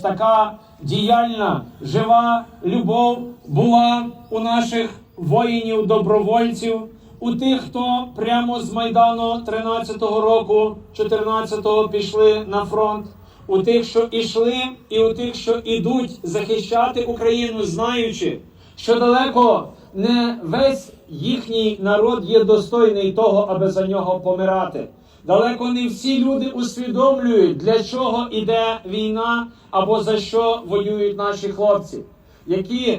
така діяльна, жива любов була у наших воїнів-добровольців, у тих, хто прямо з Майдану 13-го року, 14-го пішли на фронт, у тих, що ішли, і у тих, що ідуть захищати Україну, знаючи, що далеко не весь їхній народ є достойний того, аби за нього помирати. Далеко не всі люди усвідомлюють, для чого іде війна або за що воюють наші хлопці, які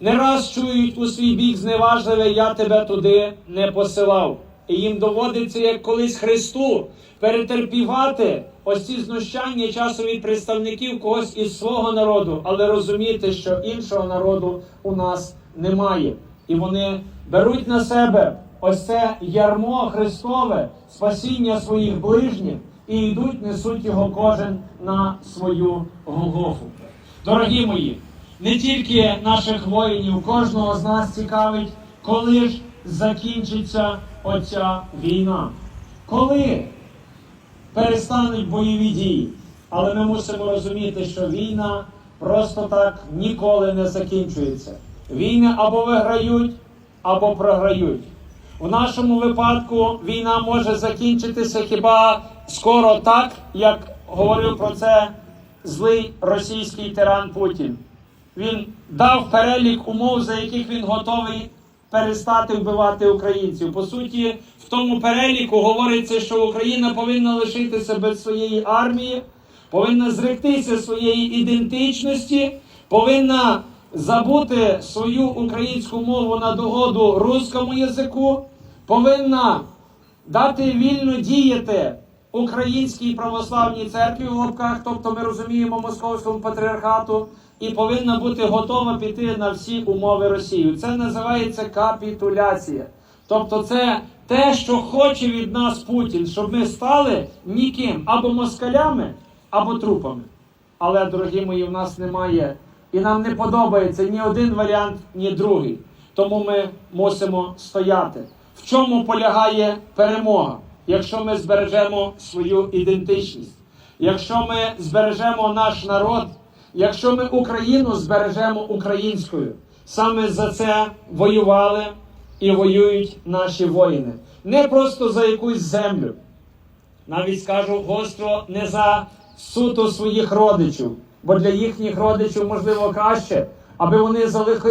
не раз чують у свій бік зневажливе, я тебе туди не посилав. І їм доводиться, як колись Христу, перетерпівати ось ці знущання часом від представників когось із свого народу, але розуміти, що іншого народу у нас немає. І вони беруть на себе ось це ярмо Христове, спасіння своїх ближніх, і йдуть, несуть його кожен на свою Голгофу. Дорогі мої, не тільки наших воїнів, кожного з нас цікавить, коли ж закінчиться оця війна. Коли перестануть бойові дії. Але ми мусимо розуміти, що війна просто так ніколи не закінчується. Війни або виграють, або програють. В нашому випадку війна може закінчитися хіба скоро так, як говорив про це злий російський тиран Путін. Він дав перелік умов, за яких він готовий перестати вбивати українців. По суті, в тому переліку говориться, що Україна повинна лишитися без своєї армії, повинна зректися своєї ідентичності, повинна забути свою українську мову на догоду руському язику, повинна дати вільно діяти українській православній церкві в лапках, тобто ми розуміємо московському патріархату, і повинна бути готова піти на всі умови Росії. Це називається капітуляція. Тобто, це те, що хоче від нас Путін, щоб ми стали ніким або москалями, або трупами. Але, дорогі мої, в нас немає, і нам не подобається ні один варіант, ні другий. Тому ми мусимо стояти. В чому полягає перемога, якщо ми збережемо свою ідентичність, якщо ми збережемо наш народ, якщо ми Україну збережемо українською. Саме за це воювали і воюють наші воїни. Не просто за якусь землю, навіть скажу гостро, не за суто своїх родичів, бо для їхніх родичів можливо краще, аби вони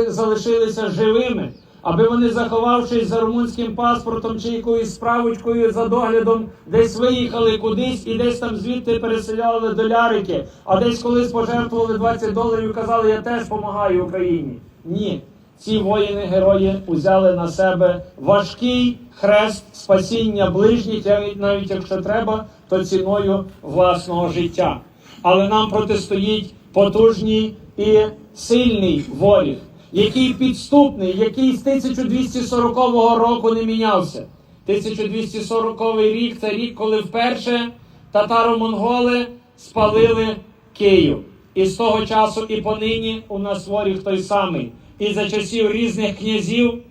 залишилися живими, аби вони, заховавшись за румунським паспортом чи якоюсь справочкою за доглядом, десь виїхали кудись і десь там звідти переселяли долярики, а десь колись пожертвували 20 доларів і казали, я теж допомагаю Україні. Ні. Ці воїни-герої узяли на себе важкий хрест спасіння ближніх, навіть якщо треба, то ціною власного життя. Але нам протистоїть потужний і сильний воріг, який підступний, який з 1240 року не мінявся. 1240 рік це рік, коли вперше татаро-монголи спалили Київ. І з того часу і понині у нас воріг той самий. І за часів різних князів,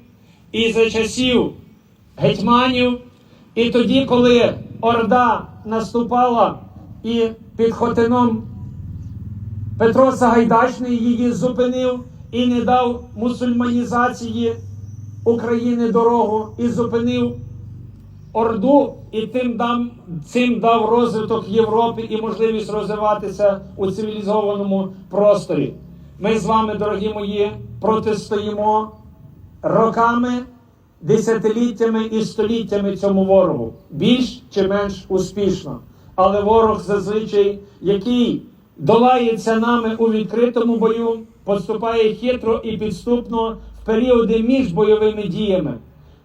і за часів гетьманів. І тоді, коли Орда наступала і під Хотином Петро Сагайдачний її зупинив і не дав мусульманізації України дорогу, і зупинив Орду, і тим дам, цим дав розвиток Європи і можливість розвиватися у цивілізованому просторі. Ми з вами, дорогі мої, протистоїмо роками, десятиліттями і століттями цьому ворогу, більш чи менш успішно. Але ворог зазвичай, який долається нами у відкритому бою, поступає хитро і підступно в періоди між бойовими діями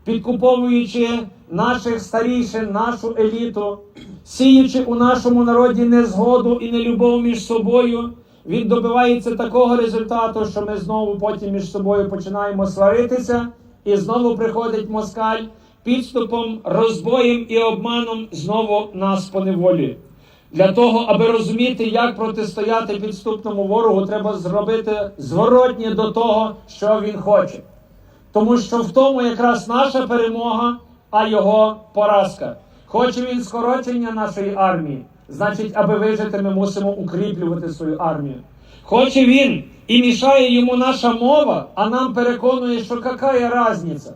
підкуповуючи наших старішин, нашу еліту, сіючи у нашому народі незгоду і нелюбов між собою, він добивається такого результату, що ми знову потім між собою починаємо сваритися, і знову приходить москаль підступом, розбоєм і обманом знову нас поневолює. Для того, аби розуміти, як протистояти підступному ворогу, треба зробити зворотнє до того, що він хоче. Тому що в тому якраз наша перемога, а його поразка. Хоче він скорочення нашої армії, Значить, аби вижити, ми мусимо укріплювати свою армію. Хоче він і мішає йому наша мова, а нам переконує, що яка різниця,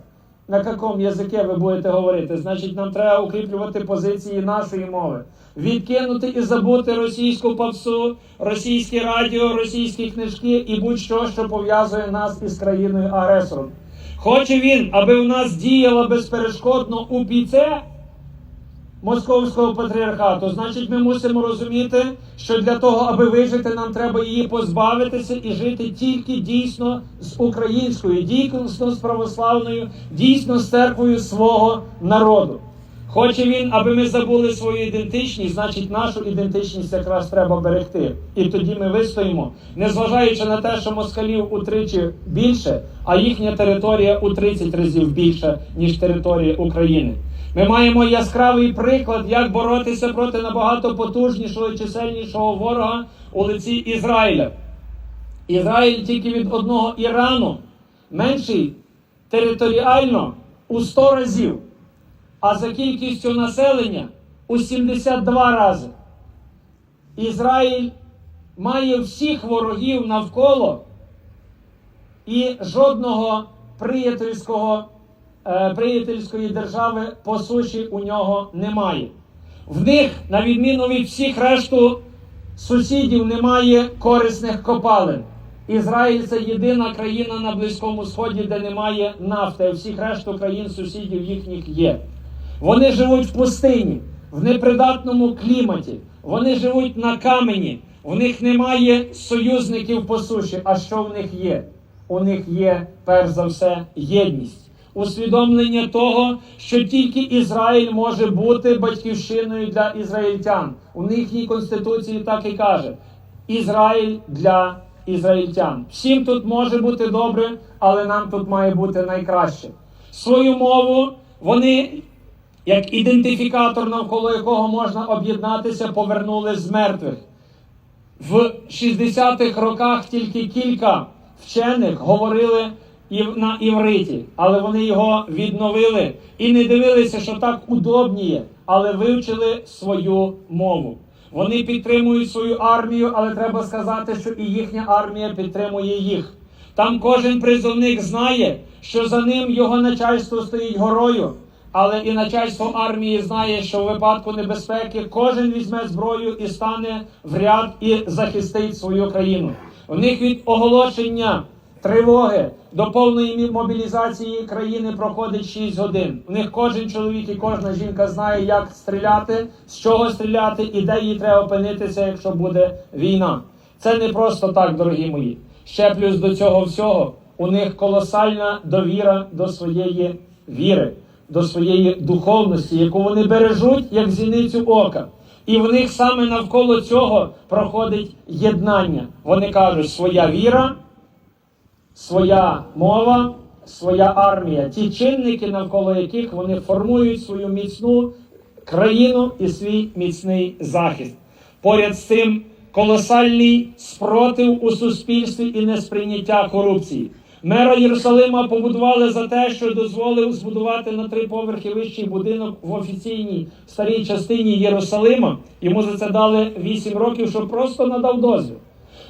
на якому язике ви будете говорити. Значить, нам треба укріплювати позиції нашої мови, відкинути і забути російську попсу, російське радіо, російські книжки і будь-що, що пов'язує нас із країною агресором. Хоче він, аби в нас діяла безперешкодно УПЦ, Московського патріархату. Значить, ми мусимо розуміти, що для того, аби вижити, нам треба її позбавитися і жити тільки дійсно з українською, дійсно з православною, дійсно з церквою свого народу. Хоче він, аби ми забули свою ідентичність, значить нашу ідентичність якраз треба берегти. І тоді ми вистоїмо, незважаючи на те, що москалів утричі більше, а їхня територія у 30 разів більша, ніж територія України. Ми маємо яскравий приклад, як боротися проти набагато потужнішого і чисельнішого ворога у лиці Ізраїля. Ізраїль тільки від одного Ірану менший територіально у 100 разів, а за кількістю населення у 72 рази. Ізраїль має всіх ворогів навколо і жодного приятельського е, приятельської держави по суші у нього немає. В них, на відміну від всіх решту сусідів, немає корисних копалин. Ізраїль це єдина країна на Близькому Сході, де немає нафти, всіх решту країн сусідів їхніх є. Вони живуть в пустині, в непридатному кліматі. Вони живуть на камені. В них немає союзників по суші. А що в них є? У них є перш за все єдність усвідомлення того, що тільки Ізраїль може бути батьківщиною для ізраїльтян. У їхній конституції так і каже: Ізраїль для ізраїльтян. Всім тут може бути добре, але нам тут має бути найкраще. Свою мову вони, як ідентифікатор, навколо якого можна об'єднатися, повернули з мертвих. В 60-х роках тільки кілька вчених говорили на івриті, але вони його відновили і не дивилися, що так удобніє, але вивчили свою мову. Вони підтримують свою армію, але треба сказати, що і їхня армія підтримує їх. Там кожен призовник знає, що за ним його начальство стоїть горою. Але і начальство армії знає, що в випадку небезпеки кожен візьме зброю і стане в ряд і захистить свою країну. У них від оголошення тривоги до повної мобілізації країни проходить 6 годин. У них кожен чоловік і кожна жінка знає, як стріляти, з чого стріляти і де їй треба опинитися, якщо буде війна. Це не просто так, дорогі мої. Ще плюс до цього всього у них колосальна довіра до своєї віри, до своєї духовності, яку вони бережуть як зіницю ока. І в них саме навколо цього проходить єднання. Вони кажуть, своя віра, своя мова, своя армія, ті чинники, навколо яких вони формують свою міцну країну і свій міцний захист. Поряд з цим колосальний спротив у суспільстві і несприйняття корупції. Мера Єрусалима побудували за те, що дозволив збудувати на три поверхи вищий будинок в офіційній старій частині Єрусалима. Йому за це дали 8 років, щоб просто надав дозвіл.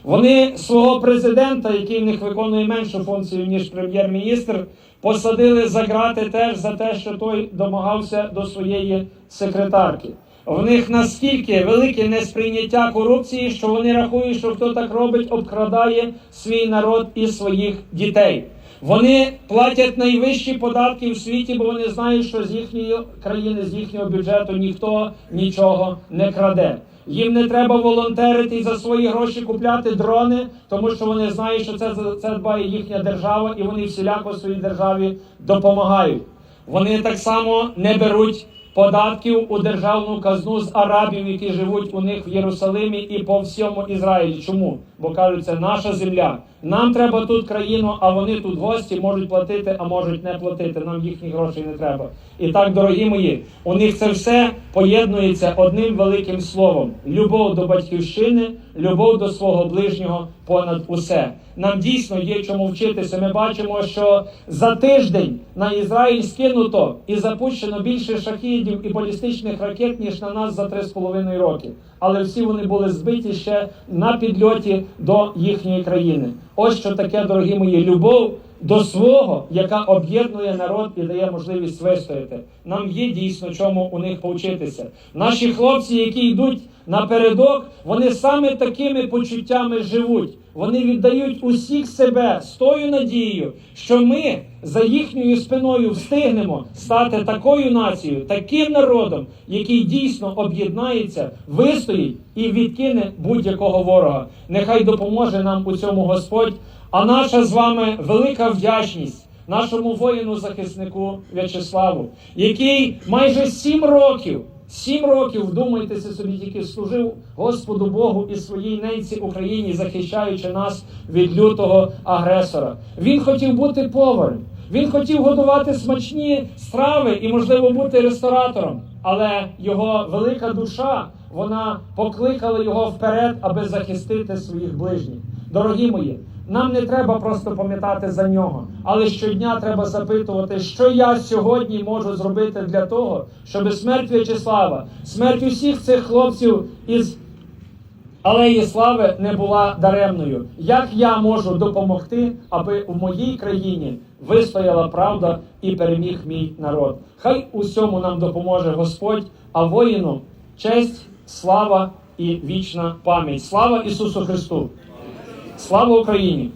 Вони свого президента, який в них виконує меншу функцію, ніж прем'єр-міністр, посадили за грати теж за те, що той домагався до своєї секретарки. В них настільки велике несприйняття корупції, що вони рахують, що хто так робить, обкрадає свій народ і своїх дітей. Вони платять найвищі податки в світі, бо вони знають, що з їхньої країни, з їхнього бюджету ніхто нічого не краде. Їм не треба волонтерити за свої гроші купляти дрони, тому що вони знають, що це це дбає їхня держава, і вони всіляко своїй державі допомагають. Вони так само не беруть податків у державну казну з арабів, які живуть у них в Єрусалимі і по всьому Ізраїлі. Чому? Бо кажуть, це наша земля. Нам треба тут країну, а вони тут гості можуть платити, а можуть не платити. Нам їхніх грошей не треба. І так, дорогі мої, у них це все поєднується одним великим словом: любов до батьківщини, любов до свого ближнього понад усе. Нам дійсно є чому вчитися. Ми бачимо, що за тиждень на Ізраїль скинуто і запущено більше шахідів. і балістичних ракет, ніж на нас за 3,5 роки. Але всі вони були збиті ще на підльоті до їхньої країни. Ось що таке, дорогі мої, любов до свого, яка об'єднує народ і дає можливість вистояти. Нам є дійсно чому у них повчитися. Наші хлопці, які йдуть напередок, вони саме такими почуттями живуть. Вони віддають усіх себе з тою надією, що ми за їхньою спиною встигнемо стати такою нацією, таким народом, який дійсно об'єднається, вистоїть і відкине будь-якого ворога. Нехай допоможе нам у цьому Господь. А наша з вами велика вдячність нашому воїну-захиснику В'ячеславу, який майже сім років, сім років, вдумайтеся собі, тільки служив Господу Богу і своїй ненці Україні, захищаючи нас від лютого агресора. Він хотів бути поварем. Він хотів готувати смачні страви і, можливо, бути ресторатором, але його велика душа вона покликала його вперед, аби захистити своїх ближніх. Дорогі мої, нам не треба просто пам'ятати за нього, але щодня треба запитувати, що я сьогодні можу зробити для того, щоб смерть В'ячеслава, смерть усіх цих хлопців із алеї слави не була даремною. Як я можу допомогти, аби у моїй країні вистояла правда і переміг мій народ? Хай усьому нам допоможе Господь, а воїну честь, слава і вічна пам'ять. Слава Ісусу Христу! Слава Україні!